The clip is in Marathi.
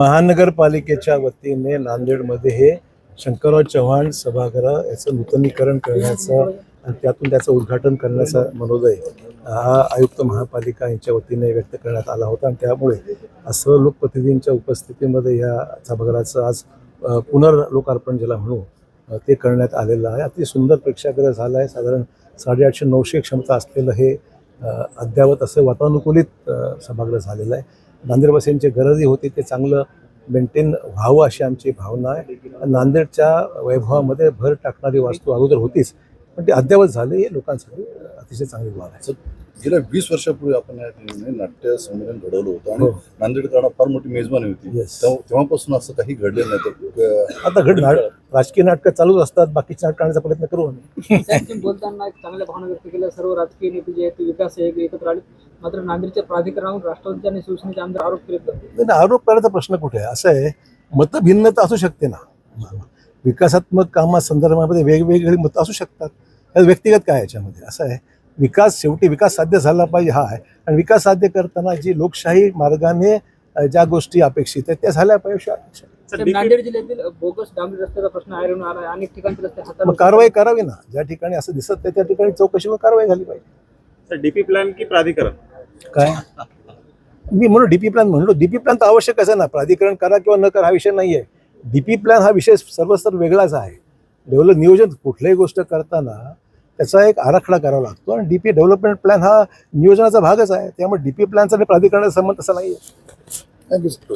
महानगरपालिकेच्या वतीने नांदेडमध्ये हे शंकरराव चव्हाण सभागृह याचं नूतनीकरण करण्याचं आणि त्यातून त्याचं उद्घाटन करण्याचा मनोदय हा आयुक्त महापालिका यांच्या वतीने व्यक्त करण्यात आला होता. आणि त्यामुळे असं लोकप्रतिनिधींच्या उपस्थितीमध्ये या सभागृहाचं आज पुनर्लोकार्पण ज्याला म्हणू ते करण्यात आलेलं आहे. अति सुंदर प्रेक्षागृह झालं आहे. साधारण साडेआठशे नऊशे क्षमता असलेलं हे अद्यावत अद्ययावत असं वातानुकूलित सभागृह झालेलं आहे. नांदेडवासियांची गरजही होती ते चांगलं मेंटेन व्हावं अशी आमची भावना आहे. नांदेडच्या वैभवामध्ये भर टाकणारी वास्तू अगोदर होतीच. पण ती अद्ययावत झाली हे लोकांसाठी अतिशय चांगली बाब आहे. गेल्या वीस वर्षापूर्वी आपण या ठिकाणी नाट्य संमेलन घडवलं होतं आणि हो. नांदेडकरांना फार मोठी मेजबानी होती. Yes. तेव्हापासून असं काही घडलेलं नाही. तर आता घड राजकीय नाटकं चालूच असतात बाकीची नाटकं आणण्याचा प्रयत्न करू आम्ही. साहेब, तुम्ही बोलताना एक चांगल्या भावना व्यक्त केल्या. सर्व राजकीय नेते जे आहेत ते विकास हे एकत्र आले. मात्र नांदेडच्या प्राधिकरणावर राष्ट्रवादीचे आणि शिवसेनेचे आमदार आरोप केले जातात. नाही, आरोप करायचा प्रश्न कुठे आहे? असं आहे मतभिन्नता असू शकते ना. विकासात्मक कामासंदर्भामध्ये वेगवेगळी मतं असू शकतात. व्यक्तिगत काय आहे याच्यामध्ये? असं आहे. विकास शेवटी विकास साध्य झाला पाहिजे हा आहे. आणि विकास साध्य करताना जी लोकशाही मार्गाने ज्या गोष्टी अपेक्षित आहेत त्या झाल्या पाहिजे नांदेड जिल्ह्यातील बोगस डांबरी रस्त्याचा प्रश्न आयरून आला आहे. अनेक ठिकाणचे रस्ते मग हाताळून कारवाई करावी ना. ज्या ठिकाणी असं दिसत नाही त्या ठिकाणी चौकशीवर कारवाई झाली पाहिजे. डीपी प्लॅन की प्राधिकरण? काय? मी म्हणून डीपी प्लॅन म्हणलो. डीपी प्लॅन तर आवश्यक आहे ना. प्राधिकरण करा किंवा न करा हा विषय नाही आहे डीपी प्लॅन हा विषय सर्वस्तर वेगळाच आहे. डेव्हलप नियोजन कुठल्याही गोष्ट करताना त्याचा एक आराखडा करावा लागतो. आणि डी पी डेव्हलपमेंट प्लॅन हा नियोजनाचा भागच आहे. त्यामुळे डी पी प्लॅनचा आणि प्राधिकरणाचा संबंध तसा नाही आहे थँक्यू सर